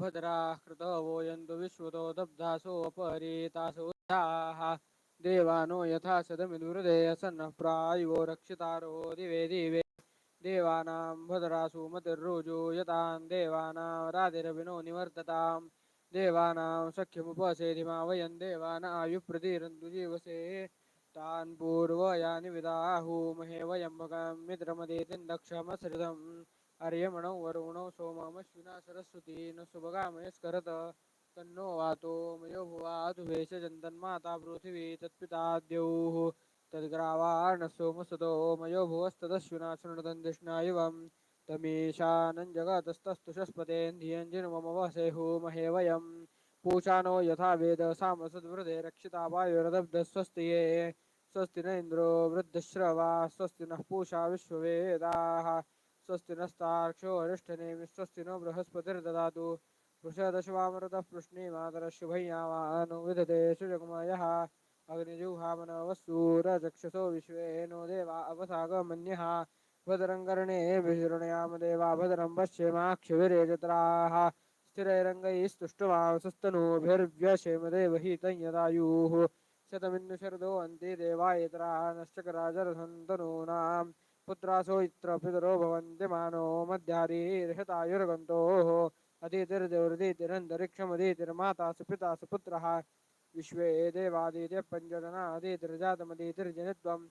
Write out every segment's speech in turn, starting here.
भद्रा कृतवो यन्तु विश्वतो दब्धासोपरीतासोऽध्याः देवानो यथा सदमिदुहृदे सन्नः प्रायुवो रक्षितारो दिवे दिवे देवानां भद्रासु मतिर्रोजो यतां देवानां रातिरविनो निवर्तताम् देवानां सख्यमुपसेधिमा वयं देवानायुप्रतिरन्तु जीवसे तान् पूर्वयानि विदाहुमहे वयं भगां मित्रमदेतिं दक्षमसृतम् वरुणौ सोममश्विना सरस्वती न सुभगामयस्करत तन्नो वातो मयो भुवा दुभेश जन्तन्माता पृथिवी तत्पिता द्यौः। तद्ग्रावाण सोमसतो मयो भुवस्तदश्विना शृणुतं दिष्णायुवं तमीशानं जगतस्तस्तुषस्पतेन्धियञ्जिनमम वसेहु वयं। पूषानो यथा वेद सामसद्वृदे रक्षिता वायुरदब्धस्वस्ति ये स्वस्ति न इन्द्रो वृद्धश्रवा स्वस्ति नः पूषा विश्ववेदाः। स्वस्ति नस्ताक्षो अरिष्ठनेमि स्वस्ति नो बृहस्पतिर्ददातु। वृषदशवामृतः पृश्नीमातरः विदधे विदते सुजगमयः अग्निजुहामनवसूरचक्षुषो विश्वे नो देवा अवसागमन्यः। भद्रं विशृणयाम देवा भद्रं पश्येमाक्षभिरेजत्राः। स्थिरैरङ्गैस्तुष्टवांसस्तनूभिर्व्यशेमदेवहि तञ्यदायुः शतमिन्दुशरदो अन्ति देवायतरा नश्चकराजरसन्तनूनाम् పుత్రాసో ఇత్ర పితరో భవంతి మానో మధ్యారీర్హతాయుర్గంతో అతిథిర్దేవృదితిరంతరిక్షమదితిర్మాతా సుపితా సుపుత్ర విశ్వే దేవాదితే పంచజనాదితిర్జాతమదితిర్జనిత్వం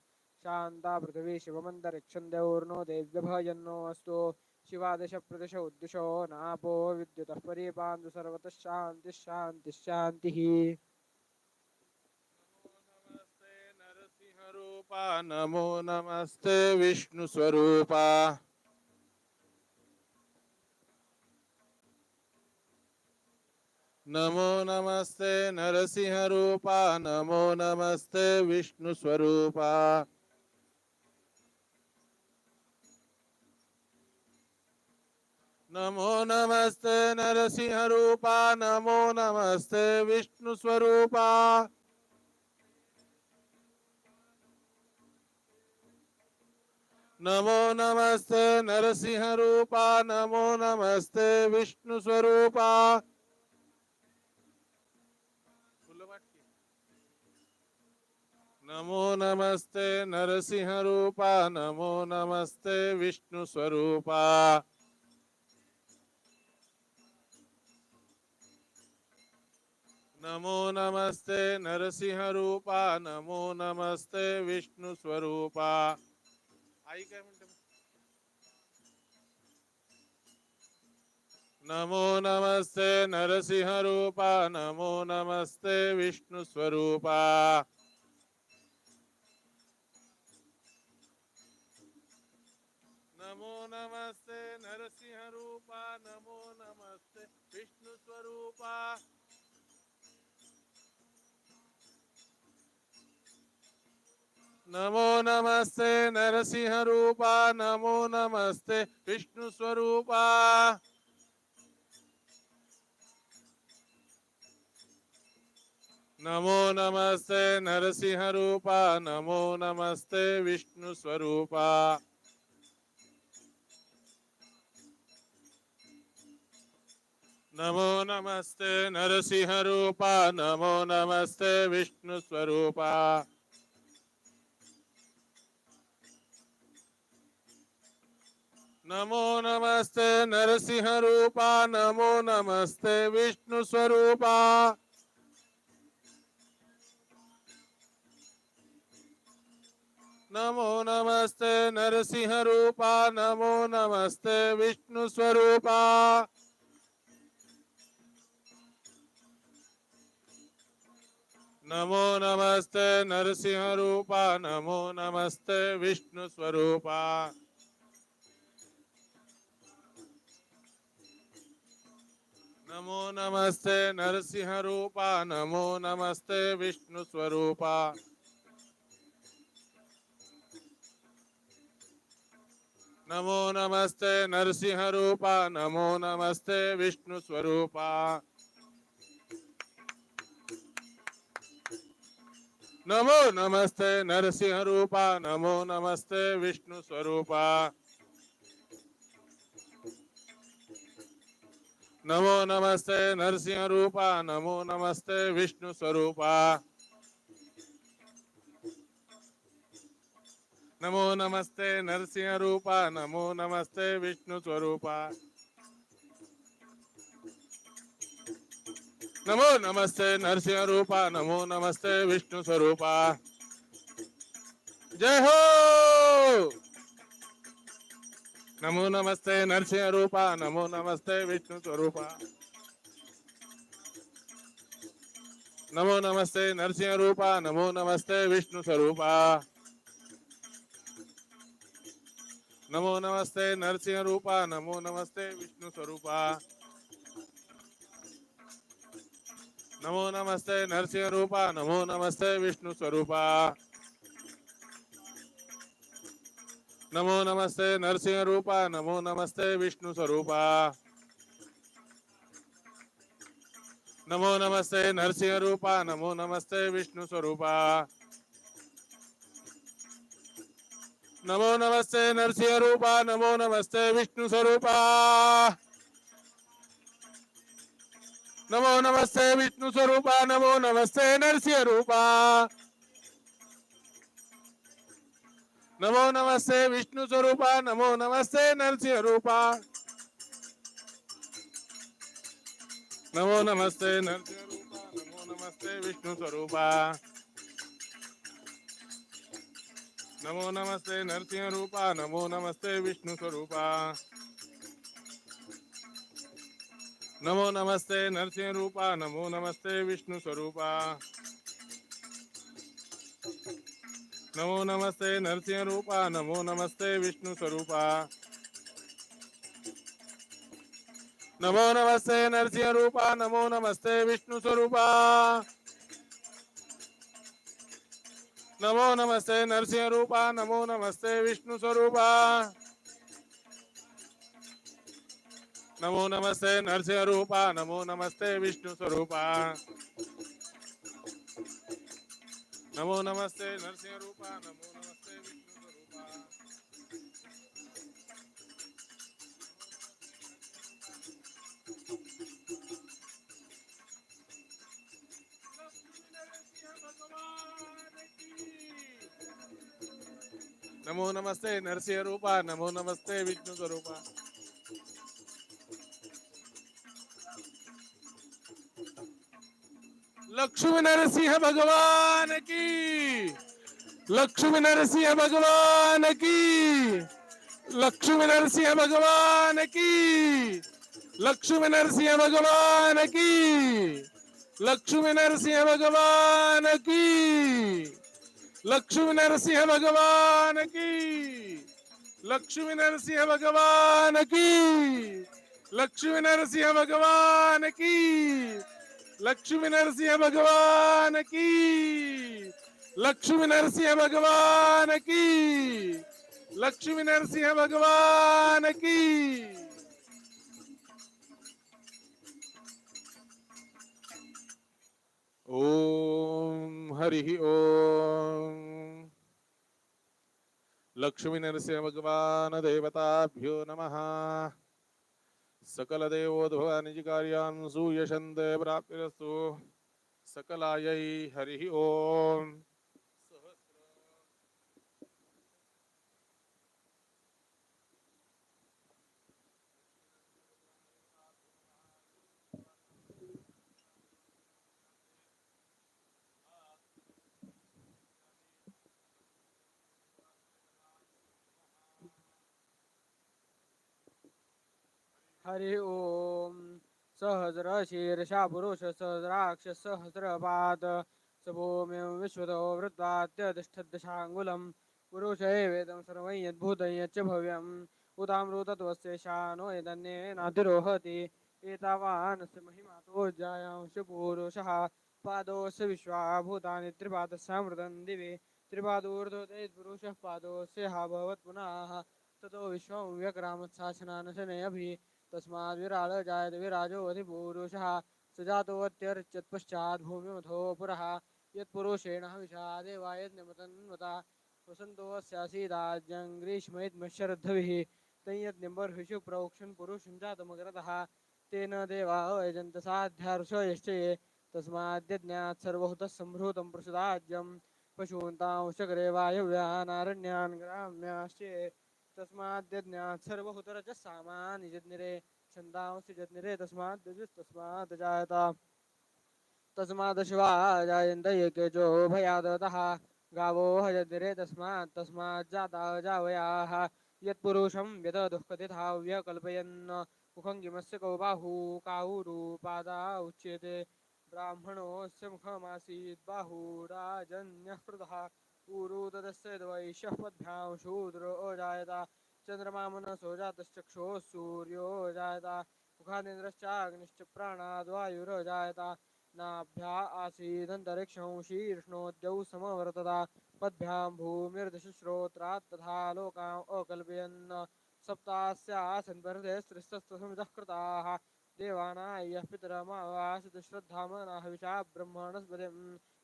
శాంతా పృథివీ శివమంతరిక్షం దేవర్నో దేవ్యభయన్నో అస్తో శివాదశ ప్రతిశ ఉద్దుశో నాపో విద్యుతః పరీపాంతు సర్వతః శాంతిశ్శాంతిశ్శాంతి रूपा नमो नमस्ते विष्णुस्वरूपा नमो नमस्ते नरसिंहरूपा नमो नमस्ते विष्णुस्वरूपा नमो नमस्ते नरसिंहरूपा नमो नमस्ते विष्णुस्वरूपा नमो नमस्ते नरसिंहरूपा नमो नमस्ते विष्णुस्वरूपा नमो नमस्ते नरसिंहरूपा नमो नमस्ते विष्णुस्वरूपा नमो नमस्ते नरसिंहरूपा नमो नमस्ते विष्णुस्वरूपा आई काय म्हणते नमो नमस्ते नरसिंहरूपा नमो नमस्ते विष्णुस्वरूपा नमो नमस्ते नरसिंहरूपा नमो नमस्ते विष्णुस्वरूपा नमो नमस्ते नरसिंहरूपा नमो नमस्ते विष्णुस्वरूपा नमो नमस्ते नरसिंहरूपा नमो नमस्ते विष्णुस्वरूपा नमो नमस्ते नरसिंहरूपा नमो नमस्ते विष्णुस्वरूपा नमो नमस्ते नरसिंहरूपा नमो नमस्ते विष्णुस्वरूपा नमो नमस्ते नरसिंहरूपा नमो नमस्ते विष्णुस्वरूपा नमो नमस्ते नरसिंहरूपा नमो नमस्ते विष्णुस्वरूपा नमो नमस्ते नरसिंहरूपा नमो नमस्ते विष्णुस्वरूपा नमो नमस्ते नरसिंहरूपा नमो नमस्ते विष्णुस्वरूपा नमो नमस्ते नरसिंहरूपा नमो नमस्ते विष्णुस्वरूपा नमो नमस्ते नरसिंह रूपा नमो नमस्ते विष्णु स्वरूपा। नमो नमस्ते नरसिंह रूपा नमो नमस्ते विष्णु स्वरूपा। नमो नमस्ते नरसिंह रूपा नमो नमस्ते विष्णु स्वरूपा। जय हो! నమో నమస్తే నరసింహ రూప నమో నమస్తే విష్ణు స్వరూప నమో నమస్తే నరసింహ రూప నమో నమస్తే విష్ణు స్వరూప నమో నమస్తే నరసింహ రూప నమో నమస్తే విష్ణు స్వరూప నమో నమస్తే నరసింహ రూప నమో నమస్తే విష్ణు స్వరూప నమో నమస్తే నరసింహ రూప నమో నమస్తే విష్ణు స్వరూప. నమో నమస్తే నరసింహ రూప నమో నమస్తే విష్ణు స్వరూప. నమో నమస్తే నరసింహ రూప నమో నమస్తే విష్ణు స్వరూప. నమో నమస్తే విష్ణు స్వరూప నమో నమస్తే నరసింహ రూప. నమో నమస్తే విష్ణు స్వరూప నమో నమస్తే నరసింహ రూప. నమో నమస్తే నరసింహ రూప నమో నమస్తే విష్ణు స్వరూప. నమో నమస్తే నరసింహ రూప నమో నమస్తే విష్ణు స్వరూప. నమో నమస్తే నరసింహ రూప నమో నమస్తే విష్ణు స్వరూప. నమో నమస్తే నరసింహ రూప నమో నమస్తే విష్ణు స్వరూప. నమో నమస్తే నరసింహ రూప నమో నమస్తే విష్ణు స్వరూప. నమో నమస్తే నరసింహ రూప నమో నమస్తే విష్ణు స్వరూప. నమో నమస్తే నరసింహ రూప నమో నమస్తే విష్ణు స్వరూప. नमो नमस्ते नरसिंह रूपा नमो नमस्ते विष्णु नमो नमस्ते नरसिंह रूपा नमो नमस्ते विष्णु स्वरूपा लक्ष्मी नरसिंह भगवान की। लक्ष्मी नरसिंह भगवान की। लक्ष्मी नरसिंह भगवान की। लक्ष्मी नरसिंह भगवान की। लक्ष्मी नरसिंह भगवान की। लक्ष्मी नरसिंह भगवान की। लक्ष्मी नरसिंह भगवान की। लक्ष्मी नरसिंह भगवान की। लक्ष्मी नरसिंह भगवान की। लक्ष्मी नरसिंह भगवान की। लक्ष्मी नरसिंह भगवान की। ओम हरि ओम। लक्ष्मी नरसिंह भगवान देवताभ्यो नमः। सकल देवोद्भवानिज कार्यान् सूयशन्ते प्राप्तिरस्तु सकलायै हरिः ओम्। हरि ओम। सहस्र शीर्षा पुरुष सहस्राक्ष सहस्रपाद। सभोमेव विश्वतो वृत्वात्यतिष्ठद्दशाङ्गुलं पुरुष एवेदं सर्वं यद्भूतं भव्यम्। उदामृतत्वस्येषानो यदन्येनातिरोहति एतावानस्य महिमातो जायांश पुरुषः पादोऽस्य विश्वा भूतानि त्रिपादस्यामृतं दिवे। त्रिपादोर्ध्वते पुरुषः पादोऽस्य हा भवत् पुनः। ततो विश्वं व्यक्रामत्सासनानशने अभि तस्माद्विराजजायत विराजोऽधिपूरुषः सुजातोऽत्यर्चत्पश्चाद्भूमिमथोऽपुरः यत्पुरुषेण हविषादेव यज्ञमतन्मता वसन्तोऽस्यासीदाज्ञं ग्रीष्मयद्मश्चरद्धभिः तञ्यज्ञम्बर्हिषु प्रवक्षन् पुरुषं जातमग्रतः। तेन देवा अयजन्तसाध्यार्षयश्च ये। तस्माद्यज्ञात् सर्वहुतः सम्भृतं प्रसुदाज्यं पशून्तांश्च ग्रेवायव्या नारण्यान् ग्राम्याश्चे तस्माद्यज्ञात् सर्वहुतरच सामानि जज्ञिरे छन्दांसि जज्ञिरे तस्मात् तस्मात् जायता। तस्मादश्वा जायन्त एकेचो भयादतः। गावो हजद्रे तस्मात् तस्मात् जाता जावयाः। यत्पुरुषं यत दुःखतिथाव्य कल्पयन् मुखङ्गिमस्य कौ बाहू काहुरूपादा उच्यते। ब्राह्मणोऽस्य मुखमासीत् बाहुराजन्यः कृतः ऊरु तदस्य पद्भ्यां शूद्रो जायता चन्द्रमा मनसो जातश्चक्षुः सूर्यो जायता मुखादिन्द्रश्चाग्निश्च प्राणाद्वायुरजायता नाभ्या आसीदन्तरिक्षं शीर्ष्णोद्यौ समवर्तता पद्भ्यां भूमिर्दशश्रोत्रात् तथा लोकाम् अकल्पयन् सप्तास्यासन् परदेस्त्रिस्तस्तसमितः कृताः। देवानाय्यः पितरमावासितश्रद्धामनाः विशा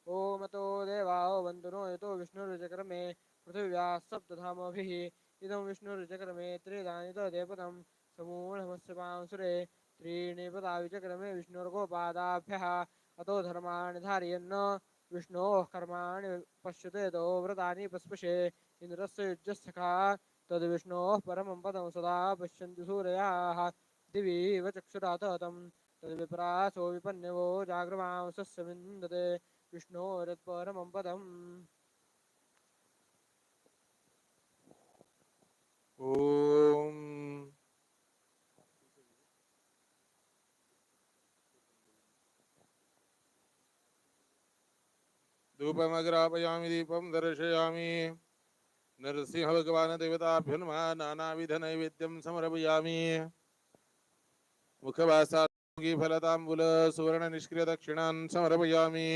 ब्रह्मणस्पतिम् ओमतो देवाओ वन्दनो यतो विष्णुरुचक्रमे पृथिव्याः सप्तधामभिः। इदं विष्णुरुचक्रमे त्रिदानि तदेपदं समूढमस्य पांसुरे त्रीणि पदाविचक्रमे विष्णुर्गोपादाभ्यः। अतो धर्माणि धारयन् विष्णोः कर्माणि पश्यते तो व्रतानि पस्पशे इन्द्रस्य युज्यस्थखा तद्विष्णोः परमं पदं सदा पश्यन्ति सूरयाः। दिवि इव तं तद्विप्रासो विपन्यवो जाग्रवांसस्य विन्दते। विष्णोरत्परमं पदम् ओम। धूपमग्रापयामि दीपं दर्शयामि। नरसिंह भगवान् देवताभ्यो नमः नानाविधनैवेद्यं समर्पयामि फलतांबुल सुवर्ण निष्क्रिय सुवर्णनिष्क्रियदक्षिणान् समर्पयामि।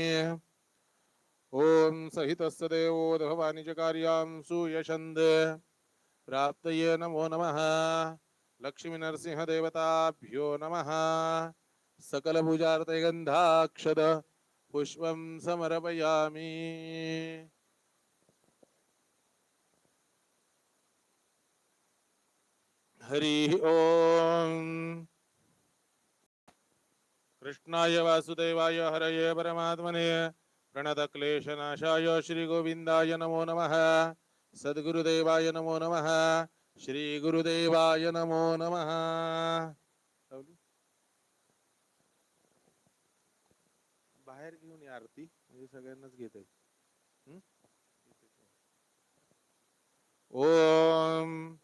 ॐ सहितस्य देवो भवानि कार्यां सुयशन्द। प्राप्तये नमो नमः। लक्ष्मीनरसिंहदेवताभ्यो नमः। सकलपूजार्थे गन्धाक्षद पुष्पं समर्पयामि। हरिः ॐ कृष्णाय वासुदेवाय हरये परमात्मने प्रणतक्लेशनाशाय श्रीगोविन्दाय नमो नमः। सद्गुरुदेवाय नमो नमः। श्रीगुरुदेवाय नमो नमः? बाहेर घेऊन या आरती म्हणजे सगळ्यांनाच घेते ओम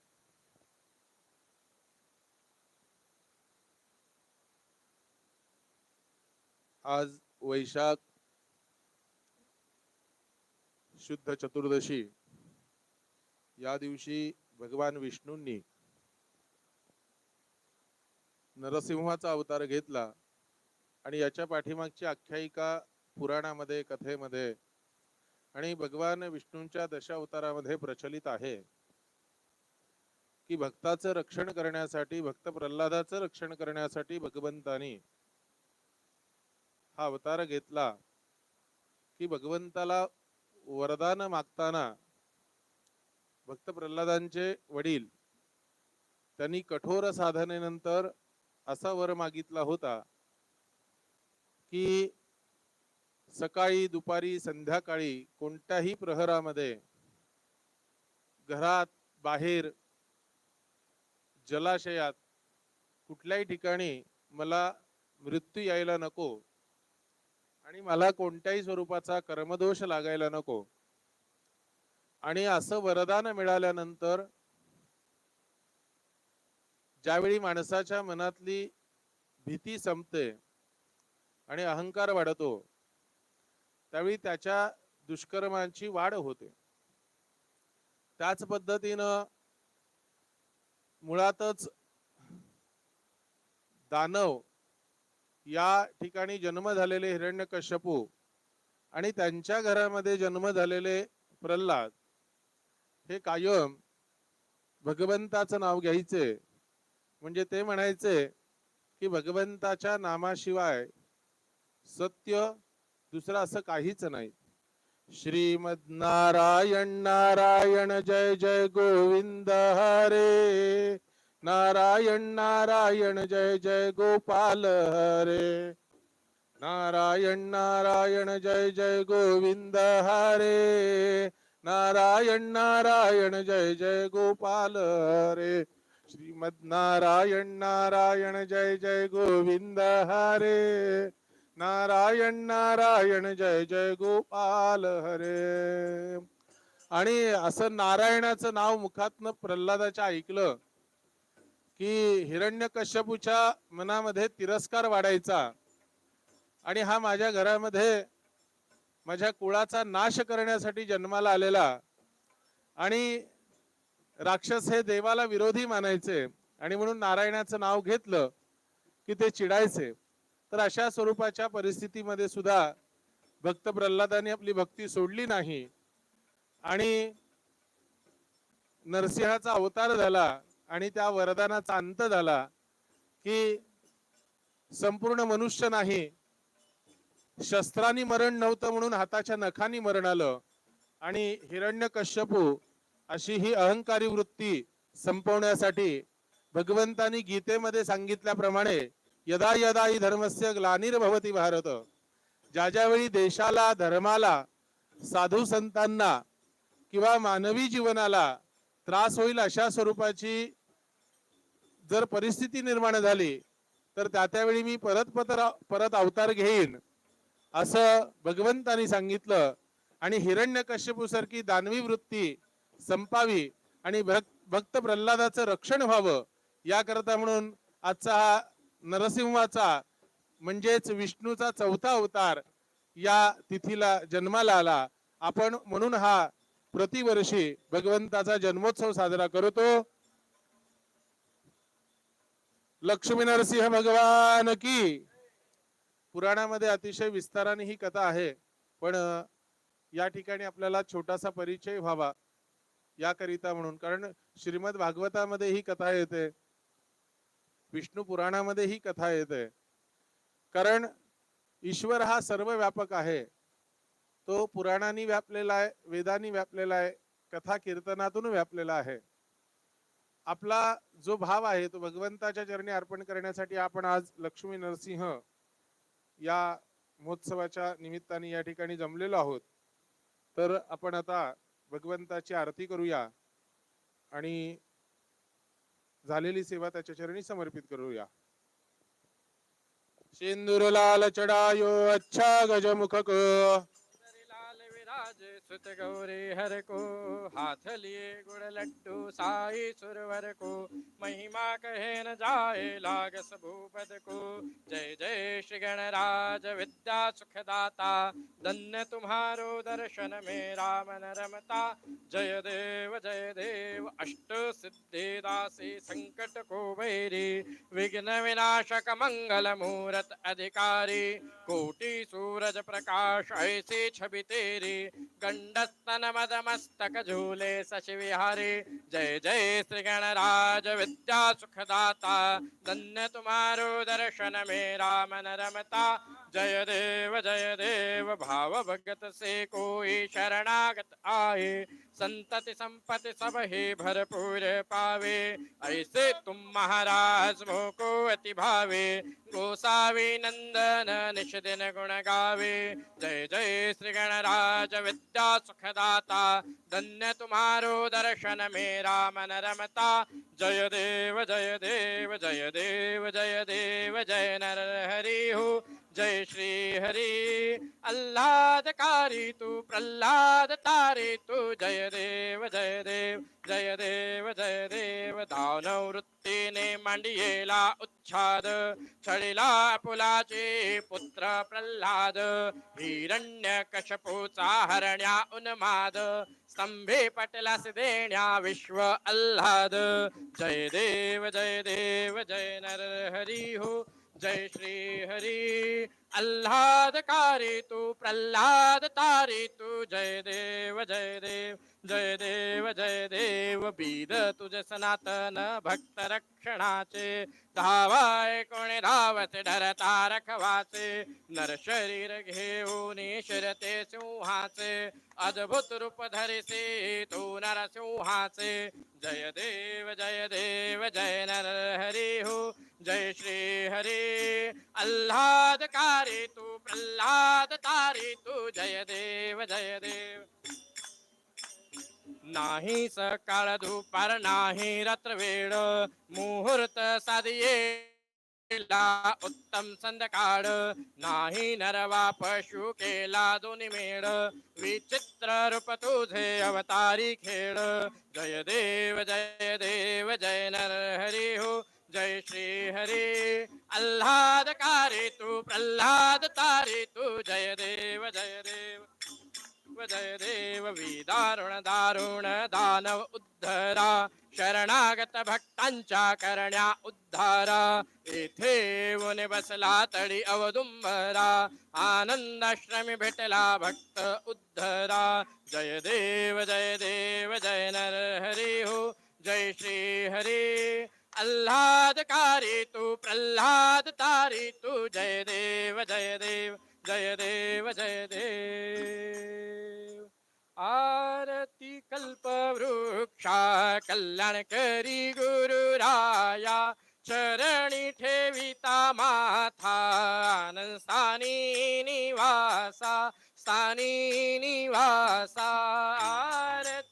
आज वैशाख शुद्ध चतुर्दशी. या दिवशी भगवान विष्णूंनी नरसिंहाचा अवतार घेतला आणि याच्या पाठीमागची आख्यायिका पुराणामध्ये कथेमध्ये आणि भगवान विष्णूंच्या दशावतारामध्ये प्रचलित आहे. की भक्ताचं रक्षण करण्यासाठी भक्त प्रल्हादाचं रक्षण करण्यासाठी भगवंतानी हा अवतार घेतला की भगवंताला वरदान मागताना भक्त प्रल्हादांचे वडील त्यांनी कठोर साधनेनंतर असा वर मागितला होता की सकाळी दुपारी संध्याकाळी कोणत्याही प्रहरामध्ये घरात बाहेर जलाशयात कुठल्याही ठिकाणी मला मृत्यू यायला नको. आणि मला कोणत्याही स्वरूपाचा कर्मदोष लागायला नको. आणि असं वरदान मिळाल्यानंतर ज्यावेळी माणसाच्या मनातली भीती संपते आणि अहंकार वाढतो त्यावेळी त्याच्या दुष्कर्मांची वाढ होते. त्याच पद्धतीनं मुळातच दानव या ठिकाणी जन्म झालेले हिरण्यकश्यपू आणि त्यांच्या घरामध्ये जन्म झालेले प्रल्हाद हे कायम भगवंताचं नाव घ्यायचे. म्हणजे ते म्हणायचे की भगवंताच्या नामाशिवाय सत्य दुसरं असं काहीच नाही. श्रीमद नारायण नारायण जय जय गोविंद हरे. नारायण नारायण जय जय गोपाल हरे। नारायण नारायण जय जय गोविंद हरे। नारायण नारायण जय जय गोपाल हरे। श्रीमद नारायण नारायण जय जय गोविंद हरे। नारायण नारायण जय जय गोपाल हरे। आणि असं नारायणाचं नाव मुखातनं प्रल्हादाच्या ऐकलं की हिरण्यकश्यपूच्या मनामध्ये तिरस्कार वाढायचा आणि हा माझ्या घरामध्ये माझ्या कुळाचा नाश करण्यासाठी जन्माला आलेला आणि राक्षस हे देवाला विरोधी मानायचे आणि म्हणून नारायणाचं नाव घेतलं की ते चिडायचे. तर अशा स्वरूपाच्या परिस्थितीमध्ये सुद्धा भक्त प्रल्हादाने आपली भक्ती सोडली नाही आणि नरसिंहाचा अवतार झाला. आणि त्या वरदानाचा अंत झाला की संपूर्ण मनुष्य नाही. शस्त्रांनी मरण नव्हतं म्हणून हाताच्या नखानी मरण आलं. आणि हिरण्य कश्यपू अशी ही अहंकारी वृत्ती संपवण्यासाठी भगवंतानी गीतेमध्ये सांगितल्याप्रमाणे यदा यदा ही धर्मस्य ग्लानिर्भवती भारत. ज्या ज्यावेळी देशाला धर्माला साधू संतांना किंवा मानवी जीवनाला त्रास होईल अशा स्वरूपाची जर परिस्थिती निर्माण झाली तर त्या त्यावेळी मी परत पत्र परत अवतार घेईन असं भगवंतानी सांगितलं. आणि हिरण्यकश्यपूसारखी दानवी वृत्ती संपावी आणि भक्त भक्त प्रल्हादाचं रक्षण व्हावं याकरता म्हणून आजचा हा नरसिंहाचा म्हणजेच विष्णूचा चौथा अवतार या तिथीला जन्माला आला. आपण म्हणून हा प्रतिवर्षी भगवंताचा जन्मोत्सव साजरा करतो. लक्ष्मी नरसिंह भगवान की. पुराणामध्ये अतिशय विस्ताराने ही कथा आहे पण या ठिकाणी आपल्याला छोटासा परिचय व्हावा याकरिता म्हणून कारण श्रीमद भागवतामध्ये ही कथा येते. विष्णू पुराणामध्ये ही कथा येते. कारण ईश्वर हा सर्व व्यापक आहे. तो पुराणांनी व्यापलेला आहे वेदांनी व्यापलेला आहे कथा कीर्तनातून व्यापलेला आहे. आपला जो भाव आहे तो भगवंताच्या चरणी अर्पण करण्यासाठी आपण आज लक्ष्मी नरसिंह या महोत्सवाच्या निमित्ताने या ठिकाणी जमलेलो आहोत. तर आपण आता भगवंताची आरती करूया आणि झालेली सेवा त्याच्या चरणी समर्पित करूया. शेंदूर लाल चढायो अच्छा गजमुख सुत गौरी हर को हाथ लिए गुड़ लट्टू साई सुरवर को महिमा कहे न जाए लागस भूपद को। जय जय श्री गणराज विद्या सुखदाता धन्य तुम्हारो दर्शन में मन रमता जय देव जय देव अष्ट सिद्धि दासी संकट को वैरी विघ्न विनाशक मंगल मूरत अधिकारी। कोटि सूरज प्रकाश ऐसी छवि तेरी गंडस्तन मद मस्तक झूले सशिविहारी जय जय श्री गणराज विद्या सुखदाता धन्य तुम्हारो दर्शन मे राम रमता जय देव जय देव भाव भगत से कोई शरणागत आए। संतति संपत्ति सब ही भरपूर पावे। ऐसे तुम महाराज मोको अति भावे। गोसावी नंदन निश दिन गुण गावे। जय जय श्री गणराज विद्या सुखदाता। धन्य तुम्हारो दर्शन मेरा मन रमता जय देव जय देव जय देव जय देव जय नर हरि हो। जय श्री हरि। आह्लादकारी तू प्रल्हाद तारे तू जय देव जय देव जय देव जय देव। दानव वृत्तीने मांडियेला उच्छाद छळीला पुलाचे पुत्र प्रल्हाद हिरण्य कशपूचा हरण्या उन्माद स्तंभे पटलास देण्या विश्व अल्हाद। जय देव जय देव जय नर हरी हो। जय श्री हरी। आल्हादकारी तू प्रल्हाद तारी तू जय देव जय देव। जय देव जय देव बीद तुझे सनातन भक्त रक्षणाचे. धावाय कोणी धावते डरता रखवाचे नर शरीर घेऊन शिरते सिंहाचे. अद्भुत रूप धरिसे तू नरसिंहाचे. जय देव जय देव जय नर हरी हो जय श्री हरी. आल्हादकारी तू प्रल्हाद तारी तू जय देव जय देव. नाही सकाळ दुपार नाही रात्र वेळ. मुहूर्त साधिये उत्तम संध्याकाळ. नाही नरवा पशु केला दोन्ही मेळ. विचित्र रूप तुझे अवतारी खेळ. जय देव जय देव जय नर हरी हो. जय श्री हरी. आल्हादकारी तू प्रल्हाद तारी तू. जय देव जय देव. वदय देव विदारुण दारुण दानव उद्धरा। शरणागत भक्तांच्या करण्या उद्धारा। येथे वन बसला तळी अवदुंबरा। आनंदाश्रमी भेटला भक्त उद्धरा। जय देव जय देव जय नर हरी हो जय श्री हरी। आल्हादकारी तू प्रल्हाद तारी तू जय देव जय देव। जय देव जय देव आरती कल्पवृक्षा कल्याण करी गुरुराया चरणी ठेविता माथा स्थानी निवासा स्थानी निवासा। आरती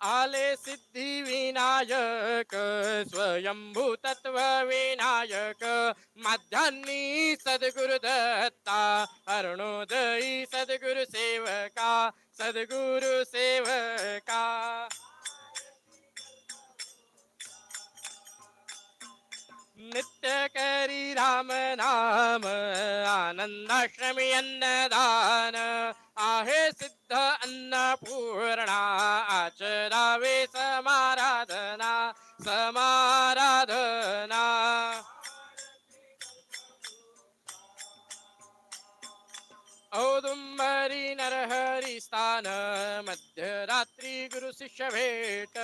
आले सिद्धी विनायक स्वयंभू तत्व विनायक माध्यान्नी सद्गुरु दत्ता अरुणोदयी सद्गुरु सेवका सद्गुरु सेवका। नित्य करी राम नाम आनंदाश्रमी अन्नदान आहे सिद्ध अन्नपूर्णा आचरावे समाराधना समाराधना. औदुंबरी नरहरी स्थान मध्यरात्री गुरु शिष्य भेट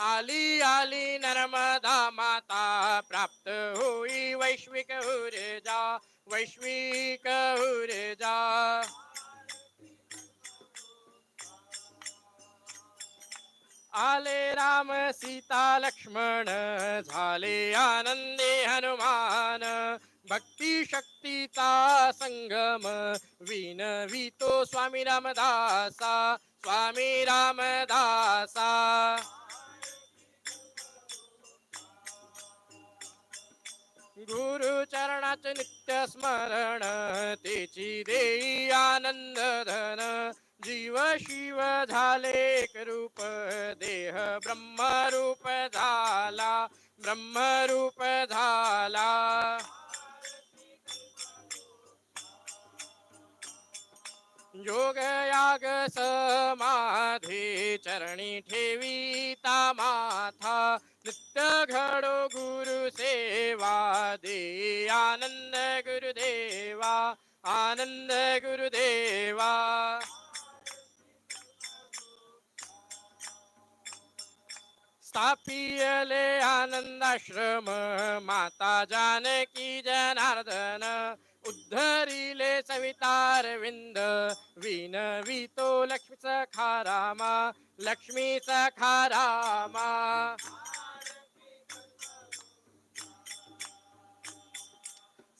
आली आली नर्मदा माता प्राप्त होई वैश्विक ऊर्जा वैश्विक ऊर्जा आले राम सीता लक्ष्मण झाले आनंदे हनुमान. भक्ती शक्तीचा संगम विनवितो स्वामी रामदासा स्वामी रामदासा. गुरु चरणाचे नित्य स्मरण तेची देई आनंद धन. जीव शिव झाले रूप देह ब्रह्म रूप झाला ब्रह्म रूप झाला. योग याग समाधी चरणी ठेवीता माथा नित्य घडो गुरु सेवा दे आनंद गुरुदेवा आनंद गुरुदेवा. तापियले आनंदाश्रम माता जानकी जनार्दन उद्धरिले सवितार विंद विनवितो लक्ष्मी सखारामा लक्ष्मी सखारामा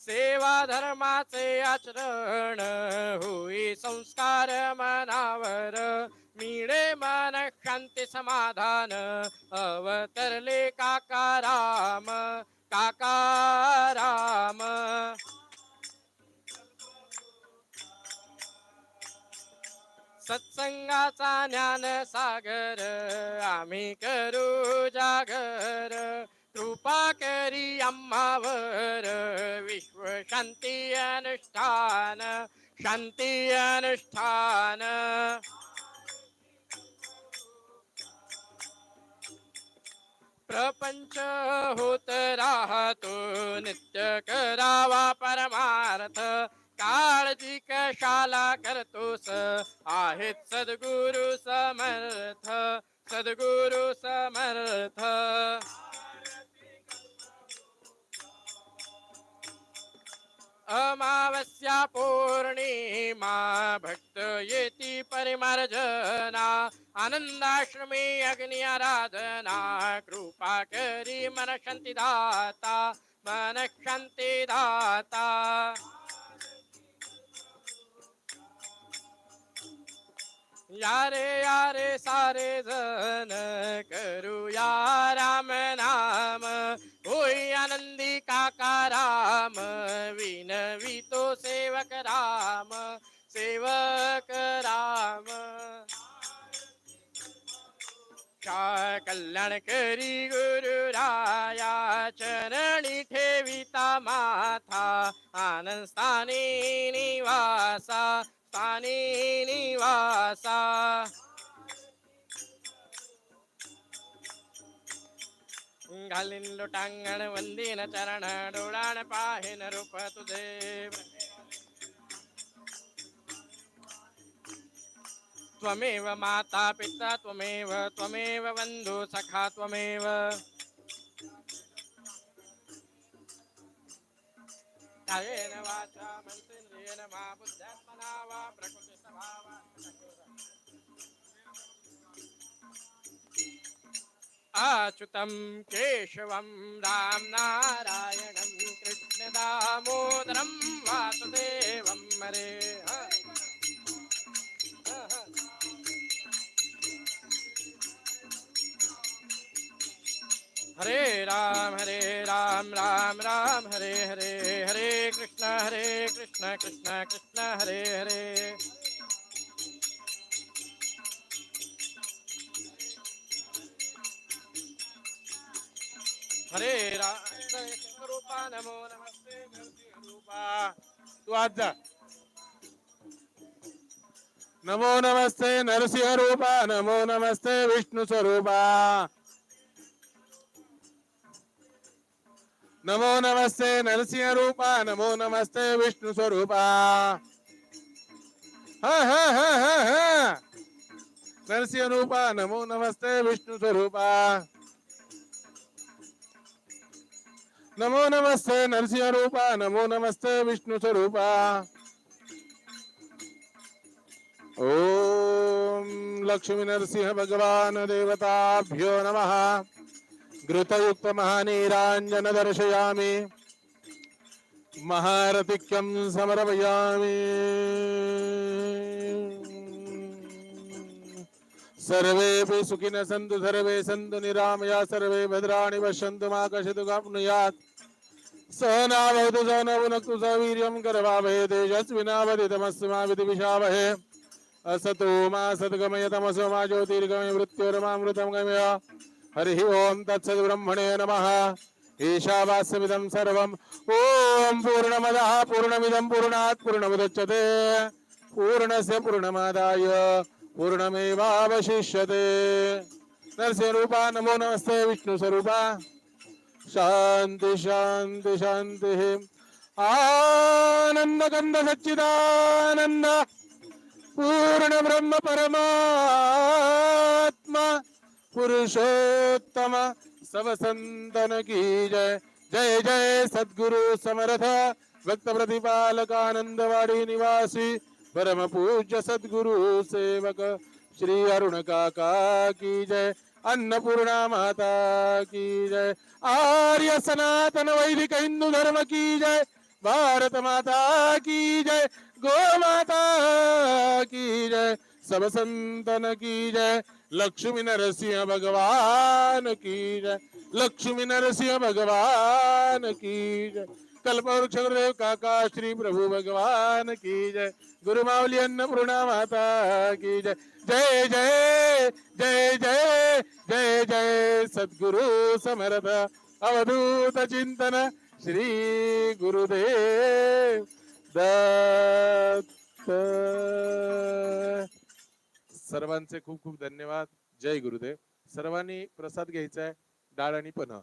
सेवा धर्माचे आचरण होई संस्कार मनावर मिळे मन शांती समाधान अवतरले काकाराम काकाराम सत्संगाचा ज्ञान सागर आम्ही करू जागर. कृपा करी अम्मावर विश्व शांती अनुष्ठान शांती अनुष्ठान. प्रपंच होत राहतो नित्य करावा परमार्थ. काळजी कशाला करतोस आहेत सद्गुरु समर्थ सद्गुरु समर्थ. अमावस्या पौर्णिमा भक्त येती परिमार्जना आनंदाश्रमी अग्नि आराधना कृपा करी मन शांती दाता मन शांती दाता. यारे यारे सारे जन करूया राम नाम होई आनंदी राम? विनवी तो सेवक राम सेवक राम। कल्याण करी गुरु राया चरणी ठेविता माथा। आनंद स्थानी निवासा स्थानी निवासा। టాంగళిల్లుటాంగణ వందిన చరణ డోళాణ పాహిన రూపతు దేవ. త్వమేవ మాతా పిత త్వమేవ త్వమేవ బంధు సఖా త్వమేవ. కాయేన వాచా మంత్రేణ మా బుద్ధాత్మనా వా ప్రకృతి స్వభావా. अच्युतं केशवं राम नारायणं कृष्णदामोदरं वासुदेवं हरे। हरे राम हरे राम राम राम हरे हरे हरे कृष्ण हरे कृष्ण कृष्ण कृष्ण हरे हरे। हरे राम रूपा नमो नमस्ते रूपा तू आज जा नमो नमस्ते नरसिंह रूपा नमो नमस्ते विष्णू स्वरूपा नमो नमस्ते नरसिंह रूपा नमो नमस्ते विष्णू स्वरूपा हा हा नमो नमस्ते नमो नमस्ते नरसिंह रूपा नमो नमस्ते विष्णू स्वरूपा। ओम लक्ष्मी नरसिंह भगवान देवताभ्यो नमः। घृतयुक्त महानीरांजन दर्शयामि। महारतिक्यं समर्पयामि। सर्वेऽपि सुखिनः सन्तु सर्वे सन्तु निरामया सर्वे भद्राणि पश्यन्तु मा कश्चित् काप्नुयात् सहनावतु सहनवुनक्तु सवीर्यं करवावहे तेजस्विनावधितमस्मा विदिविषावहे असतो मा सद्गमयतमसो मा ज्योतिर्गमय मृत्योर्मामृतं गमय। हरिः ओं तत्सद्ब्रह्मणे नमः। ईशावास्यमिदं सर्वम्। ॐ पूर्णमदः पूर्णमिदं पूर्णात् पूर्णमुदच्यते पूर्णस्य पूर्णमादाय पूर्णमेवावशिष्यते। नरसिंहरूपा नमो नमस्ते विष्णुस्वरूपा। शांती शांती शांती. आनंद कंद सच्चिदानंद. पूर्ण ब्रह्म परमात्मा. पुरुषोत्तम सब की जय. जय जय सद्गुरु समर्थ. भक्त प्रतिपालक आनंदवाडी निवासी. परम पूज्य सद्गुरु सेवक श्री अरुण काका की जय. अन्नपूर्णा माता की जय। आर्य सनातन वैदिक हिंदू धर्म की जय। भारत माता की जय। गो माता की जय। सब संतन की जय। लक्ष्मी नरसिंह भगवान की जय। लक्ष्मी नरसिंह भगवान की जय। कल्पवृक्ष गुरुदेव काका श्री प्रभु भगवान की जय। गुरु अन्न अन्नपूर्णा माता की जय। जय जय जय जय जय जय। सद्गुरु समर्थ अवधूत चिंतन श्री गुरुदेव दत्त। सर्वांचे खूप खूप धन्यवाद। जय गुरुदेव। सर्वांनी प्रसाद घ्यायचा आहे डाळ आणि पन्हा